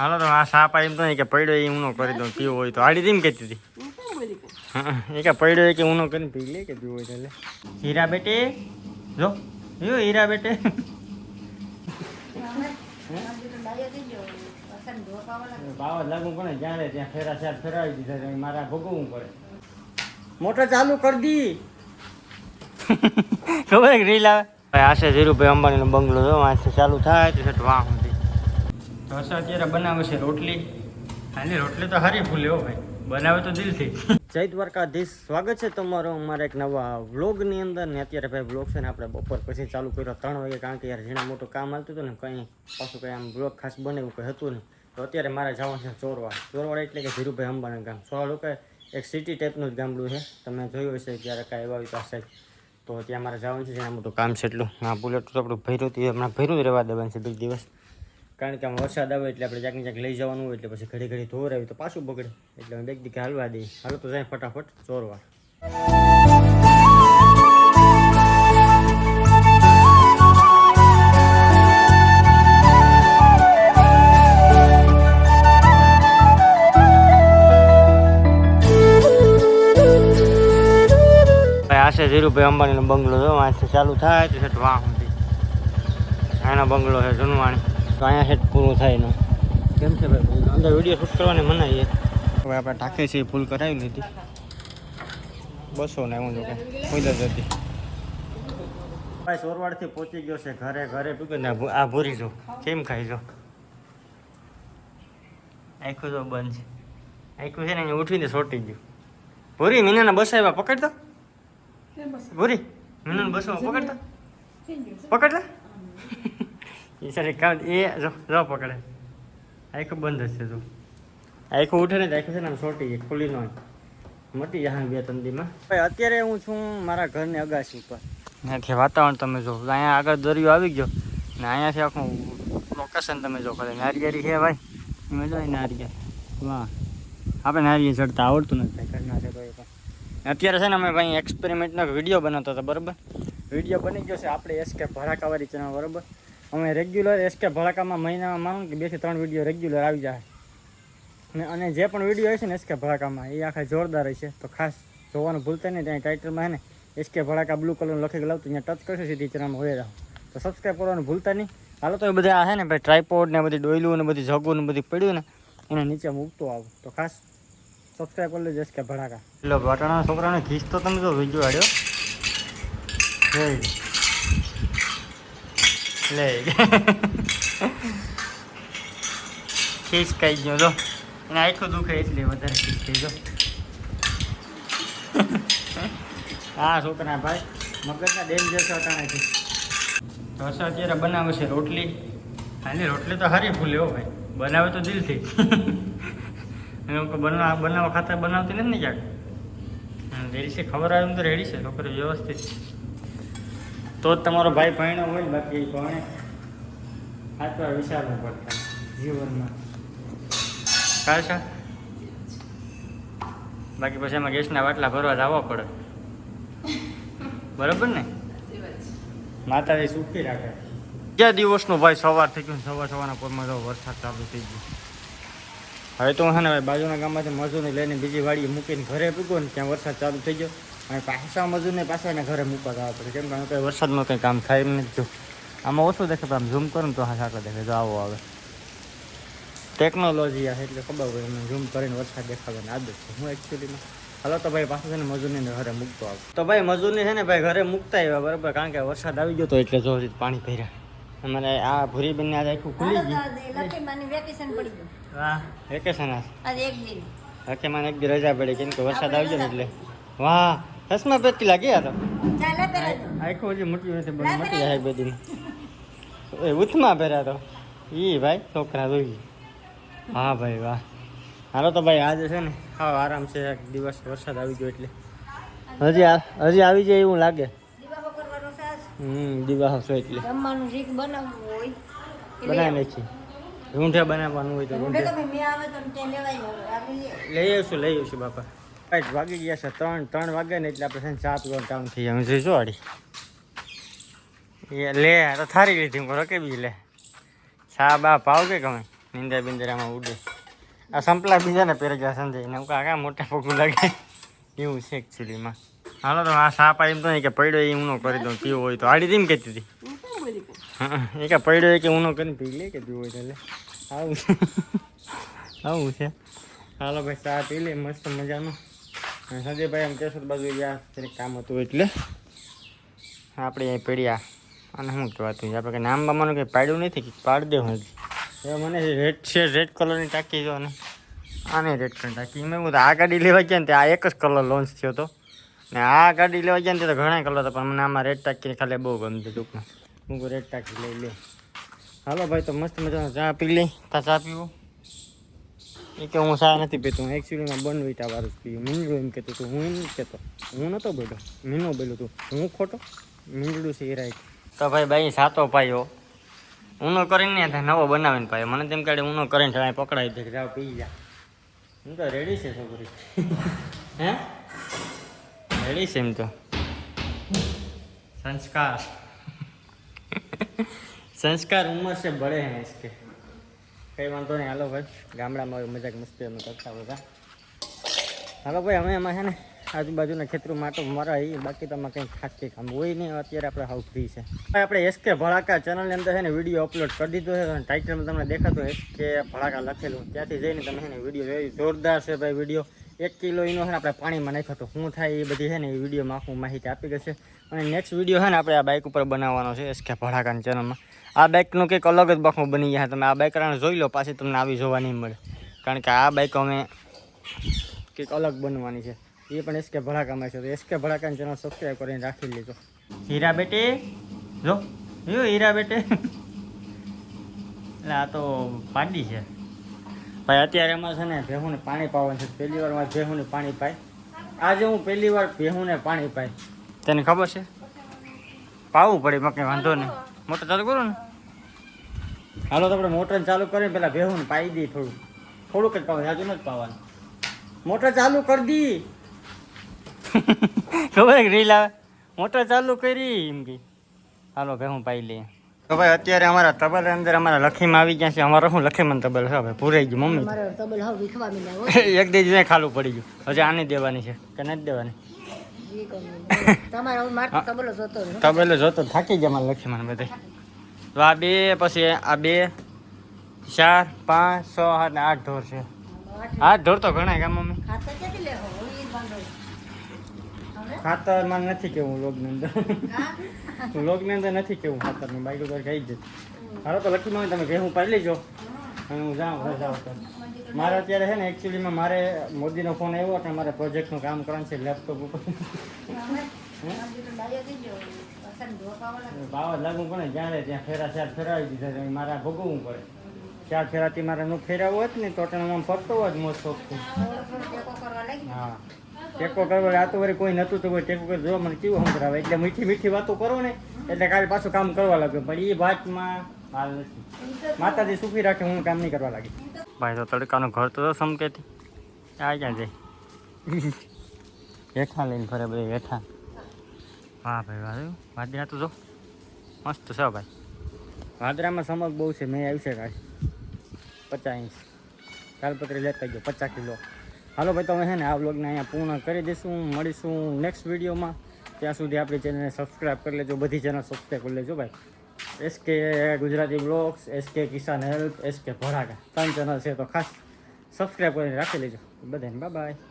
હાલો તો આ સાપ એમ તો કે પડ્યો એ ઊનો કરી દઉં પીવો હોય તો. આડી દીમ કહેતી હતી. હું કેમ બોલી કઈ હા એ કે પડ્યો એ કે ઊનો કરીને પી લે કે પીવો હોય એટલે હીરા બેટે જો. યો હીરા બેટે. બાવા લાગુ પડે જ્યાં રે ત્યાં ફેરા ચાર ફેરાવી દીધા છે. મારા ભોગવવું પડે. મોટર ચાલુ કરી દી. ખબર રીલ આવે? ભાઈ આશે ધીરુભાઈ અંબાણીનો બંગલો જો ચાલુ થાય તો વાહ. અત્યારે બનાવે છે રોટલી. હાલી રોટલી તો હારી ફૂલે બનાવે તો જય દ્વારકાધીશ. સ્વાગત છે તમારો અમારા એક નવા વ્લોગની અંદર. અત્યારે ભાઈ વ્લોગ છે ને આપણે બપોર પછી ચાલુ કર્યો ત્રણ વાગે, કારણ કે યાર ઝીણા મોટું કામ આવતું હતું ને, કંઈ પાછું કંઈ આમ વ્લોગ ખાસ બને એવું કંઈ હતું નહીં. તો અત્યારે મારે જવાનું છે ચોરવા ચોરવાડ એટલે કે ધીરુભાઈ અંબાના ગામ. ચોરવાડ લોકો એક સિટી ટાઈપનું જ ગામડું છે. તમે જોયું હશે ક્યારે કાંઈ એવા પાસે તો ત્યાં મારે જવાનું છે. જેના મોટું કામ છે એટલું. આ બુલેટ આપણું ભર્યું હતું. હમણાં ભર્યું રહેવા દેવાનું છે. બે દિવસ. કારણ કે આમ વરસાદ આવે એટલે આપણે ક્યાંક ક્યાંક લઈ જવાનું હોય એટલે પછી ઘડી ઘડી ધોરાવી તો પાછું બગડે. એટલે અમે બેગ દીકે હાલવા દઈએ. હાલો તો જાય ફટાફટ ચોરવા આશે ધીરુભાઈ અંબાણીનો બંગલો. જો ચાલુ થાય સેટ વાહ એનો બંગલો છે જૂનવાણી. તો અહીંયા સેટ પૂરું થાય એનું. કેમ છે ભાઈ અંદર વીડિયો શૂટ કરવાની મનાઈ છે. હવે આપણે ટાંકે છે ફૂલ કરાવી લીધી. બસો ને એવું જો કે કોઈ જ હતી. ભાઈ સોરવાડથી પહોંચી ગયો છે ઘરે ઘરે પીગો ને આ ભૂરી જો. કેમ ખાઈ જો? આખું તો બંધ છે. આખું છે ને અહીંયા ઉઠીને સોટી ગયું. ભૂરી મીનાના બસ આવ્યા પકડતા બસ ભૂરી મીનાના બસમાં પકડ દો સારી કામ એ જો જો પકડે. આખું બંધ હશે જો. આખું ઉઠે ને તો આખું છે ને છોટી ખુલી ખુલ્લી ન મટી જાય બે ત્રણ દીમાં. ભાઈ અત્યારે હું છું મારા ઘરની અગાસી ઉપર. અહીંયાથી વાતાવરણ તમે જો. અહીંયા આગળ દરિયો આવી ગયો. ને અહીંયાથી આખું લોકેશન તમે જો કરે નારિયેરી છે ભાઈ. મજા આવે નારિયેર વાહ. આપણે નારિયેર ચડતા આવડતું નથી. ભાઈ ઘરના છે તો એ પણ અત્યારે છે ને અમે ભાઈ એક્સપેરિમેન્ટનો વીડિયો બનાવતો હતો બરાબર? વીડિયો બની ગયો છે આપણે એસકે ભડાકાવાળી ચેનલ બરાબર? અમે રેગ્યુલર એસકે ભડાકામાં મહિનામાં માનું કે બેથી ત્રણ વીડિયો રેગ્યુલર આવી જાય. અને જે પણ વીડિયો હશે ને એસકે ભડાકામાં, એ આખા જોરદાર હશે તો ખાસ જોવાનું ભૂલતા નહીં, ત્યાં ટાઇટલમાં હે ને એસકે ભડાકા બ્લુ કલરનું લખી લાવતું, ત્યાં ટચ કરશો, સીધી ચેનલમાં હોય રહો. તો સબસ્ક્રાઈબ કરવાનું ભૂલતા નહીં. હાલો તો એ બધા આ ને ભાઈ ટ્રાયપોડ ને બધી ડોયલું ને બધી જગું ને બધી પડ્યું ને, એને નીચે મૂકતો આવું. તો ખાસ સબસ્ક્રાઈબ કરી લેજો એસકે ભડાકા. એટલે બટાણા છોકરાને ઘીસ તો તમે જો વીડિયો આડ્યો લે ખીચ કઈ ગયો, જો. એને આખું દુખે એટલે વધારે ખીચ થઈ જો હા, છોકરા ભાઈ, મગજના ડેન્જર છે અટાણેથી તો હશે અત્યારે બનાવે છે રોટલી. હાલી, રોટલી તો હારી ફૂલે હો ભાઈ. બનાવે તો દિલથી. અને હું કહું બનાવ, બનાવવા ખાતર બનાવતી નથી ને ક્યાંક. છે ખબર આવે તો રેડી છે. છોકરી વ્યવસ્થિત તો જ તમારો ભાઈ ભણ્યો હોય ને બાકી ભણે. આટલા વિચારવું પડતા જીવનમાં. છે બાકી પછી એમાં ગેસના બાટલા ભરવા જવા પડે. બરાબર ને? માતાજી સુખી રાખે. ક્યાં દિવસનો ભાઈ સવાર થઈ ગયું સવાર સવારના પોરમાં જો વરસાદ ચાલુ થઈ ગયો. હવે તો હું ને ભાઈ બાજુના ગામમાંથી મજૂરને લઈને બીજી વાડીએ મૂકીને ઘરે પૂગો ને ત્યાં વરસાદ ચાલુ થઈ ગયો. અને પાછા મજૂરને પાછા એને ઘરે મૂકવા જવા પડે? કેમ કે કંઈ વરસાદમાં કંઈ કામ થાય એમ નથી જો. આમાં ઓછું દેખે પણ આમ ઝૂમ કરું તો હા સાકર દેખે જો આવો આવે ટેકનોલોજી આ એટલે ખબર હોય એમને ઝૂમ કરીને વરસાદ દેખાડવાની આદત છે. હું એકચ્યુઅલીમાં હાલો તો ભાઈ પાછું છે ને મજૂરને ઘરે મૂકતો આવું. તો ભાઈ મજૂરને છે ને ભાઈ ઘરે મૂકતા આવ્યા બરાબર કારણ કે વરસાદ આવી ગયો તો એટલે જો પાણી ભર્યા. અમારે આ ભૂરી બેન આજે આખું ખુલી ગયું. વેકેશન પડી ગયું. વાહ વેકેશન આજે એક દિન. હકે મને એક દી રજા પડી કેમ કે વરસાદ આવી ગયો ને એટલે. વાહ ચશ્મા પહેરતી લાગી આ તો. ચાલે પહેરાજો આખું હજી મોટી નથી બહુ મોટી જાય બધી. એ ઉથમાં પહેર્યા તો. ઈ ભાઈ છોકરા જોઈ. હા ભાઈ વાહ. હાલો તો ભાઈ આજે છે ને હા આરામ છે. એક દિવસ વરસાદ આવી ગયો એટલે. હજી આ- હજી આવી જાય એવું લાગે. હમ દીવા હશો એટલે. બનાવી. નાખી ઊંઠે બનાવવાનું હોય તો લઈ આવશું લઈ આવશું બાપા. ભાઈ વાગી ગયા છે ત્રણ ત્રણ વાગે ને એટલે આપણે સાત પીવાનું કામ થઈ જાય. જોઈ જોડી એ લે આ તો થારી લીધી હું કે બી લે. સા બા પાવ કે ગમે નિંદા બિંદરામાં ઉડે. આ સંપલા બીજાને પહેરે ગયા સંજય ને. કાકા મોટા પગું લાગે. એવું છે એકચ્યુઅલીમાં હાલો તો આ સાપ એમ તો નહીં કે પડ્યો એ ઊનો કરી દઉં પીવો હોય તો. આડી તેમ કહેતી હતી. હા એ કે પડ્યો એ કે ઊનો કરીને પી લે કે પીવો હોય તો લે. આવું છે. આવું છે. હાલો ભાઈ ચા પી લે મસ્ત મજાનું. સંજયભાઈ એમ કેશોદ બાજુ ગયા, ત્યારે કામ હતું એટલે. આપણે અહીં પડ્યા. અને શું કહેવાતું આપણે કંઈ નામ બામાનું કંઈ પાડ્યું નથી કે પાડી દેવું હજી? એ મને રેડ છે રેડ કલરની ટાંકી જો ને, આને રેડ કલરની ટાંકી. મેં હું આ ગાડી લેવા ગયા ને આ એક જ કલર લોન્ચ થયો હતો ને આ ગાડી લેવા ગયા ને તે ઘણા કલર હતા, પણ મને આમાં રેડ ટાંકી ખાલી બહુ ગમતી ટૂંકમાં. હું રેડ ટાંકી લઈ લે. હાલો ભાઈ, તો મસ્ત મજાનો ચા પી લઈ. તા ચા પીવો. એ કે હું સા નથી પીતો હું એકચ્યુઅલીમાં બનવીટા વાળું જ પીવું મીંડળું એમ કહેતો હતું હું એમ કહેતો. હું નહોતો બોલ્યો. મીનો બોલ્યો તું. હું ખોટો? મીંડળું છે એ રાઈટ. તો ભાઈ ભાઈ સાતો પાયો ઊનો કરીને ત્યાં નવો બનાવીને પાયો મને તેમ કાઢે ઊનો કરીને ત્યાં પકડાવી દે જાવ પી જા. હું તો રેડી છે છોકરી. હે? રેડી છે એમ તો. સંસ્કાર. સંસ્કાર ઉંમર છે ભળે હે કે કઈ વાંધો નહીં. હાલો ભાઈ, ગામડામાં મજાક મસ્તી અમે કરતા બધા. હાલો ભાઈ, અમે એમાં છે ને આજુબાજુના ખેતરું માટો મારા એ બાકી તમે કંઈ ખાસ કામ હોય નહીં. અત્યારે આપણે હાવ ફ્રી છે. ભાઈ, આપણે એસકે ભડાકા ચેનલની અંદર છે ને વીડિયો અપલોડ કરી દીધો છે. અને ટાઇટલમાં તમને દેખાતું એસકે ભડાકા લખેલું. ત્યાંથી જઈને તમે છે ને વીડિયો જોઈ જોરદાર છે ભાઈ વીડિયો. એક કિલો એનો છે ને આપણે પાણીમાં નાખ્યો હતો શું થાય એ બધી છે ને એ વિડીયોમાં આખું માહિતી આપી ગઈ છે અને નેક્સ્ટ વીડિયો છે ને આપણે આ બાઇક ઉપર બનાવવાનો છે એસકે ભડાકાની ચેનલમાં આ બાઇકનું કંઈક અલગ જ બાખું બની ગયા તમે આ બાઇક જોઈ લો, પાછી તમને આવી જોવા નહીં મળે. કારણ કે આ બાઇક અમે કંઈક અલગ બનવાની છે. એ પણ એસકે ભડાકામાં છે. તો એસકે ભડાકાની ચેનલ સબસ્ક્રાઈબ કરીને રાખી લેજો. હીરા બેટે, જો. જો હીરા બેટે. એટલે આ તો પાડી છે. ભાઈ, અત્યારે એમાં છે ને ભેહુને પાણી પાવાનું છે. પહેલી વારમાં ભેહુંને પાણી પાય. આજે હું પહેલી વાર ભેહુને પાણી પાય. તને ખબર છે? પાવું પડે એમાં વાંધો નહીં. મોટર ચાલુ કરું ને. હાલો તો આપણે મોટર ચાલુ કરીને પેલા ભેહુંને પાઈ દઈએ થોડું. થોડુંક જ પાવાનું જાજુ જ પાવાનું. મોટર ચાલુ કરી દી. ખબર કે રીલ આવે? મોટર ચાલુ કરી એમ કે. હાલો ભેહું હું પાઈ લઈએ. તો ભાઈ અત્યારે અમારા તબલ અંદર અમારા લખીમાં આવી ગયા છે. અમારે શું લખીમાં તબલ છે? હવે પૂરાઈ ગયું મમ્મી. એક દિવસ ખાલું પડી ગયું. હજી આની દેવાની છે કે નથી દેવાની? તબલો જોતો થાકી ગયા લખી મને બધે તો આ બે પછી આ બે ચાર પાંચ છ સાત ને આઠ ઢોર છે. આઠ. ઢોર તો ઘણા કા મમ્મી. ખાતર? ખાતરમાં નથી કેવું લોગની અંદર. લોગ લોગની અંદર નથી કેવું ખાતરનું. બાઈક ઉપર કહી જ હાલો તો લખી માં તમે ઘેહું પાડી લેજો. અને હું જાઉં રજા ઉપર મારે અત્યારે છે ને એકચ્યુઅલીમાં મારે મોદીનો ફોન આવ્યો કે મારે પ્રોજેક્ટનું કામ કરવાનું છે લેપટોપ ઉપર. ભાવ લાગવું પડે જ્યારે ત્યાં ફેરા ચાર ફેરાવી દીધા મારે ભોગવવું પડે. ચાર ફેરાથી મારે નું ફેરાવું હોત ને તો આમ ફરતો હોત મોજ શોખથી. હા. ટેકો કરવા આ તો વળી કોઈ નતું તો કોઈ ટેકો કરી જો મને કેવું સંભળાવે એટલે મીઠી મીઠી વાતો કરો ને એટલે કાલે પાછું કામ કરવા લાગ્યો. પણ એ વાતમાં હાલ નથી. માતાજી સુખી રાખે હું કામ નહીં કરવા લાગી. ભાઈ તો તડકાનું ઘર તો સમકેતી. આ ક્યાં જાય? હેઠા લઈને ફરે બધે હેઠા. વાહ ભાઈ વાહ જોયું? વાદરા તો જો. મસ્ત છે ભાઈ. વાદરામાં સમક બહુ છે મેં આવી છે કાંઈ પચાસ ઇંચ. કાલપત્રી લેતા ગયો પચાસ કિલો. હાલો ભાઈ તમે છે ને આ વ્લોગને અહીંયા પૂર્ણ કરી દઈશું. મળીશું નેક્સ્ટ વિડીયોમાં. ત્યાં સુધી આપણી ચેનલને સબસ્ક્રાઈબ કરી લેજો. બધી ચેનલ સબસ્ક્રાઈબ કરી લેજો ભાઈ. SK Gujarati blogs SK Kisan help SK ભરાકા ત્રણ ચેનલ છે તો ખાસ સબસ્ક્રાઈબ કરીને રાખી લેજો બધાને બાય બાય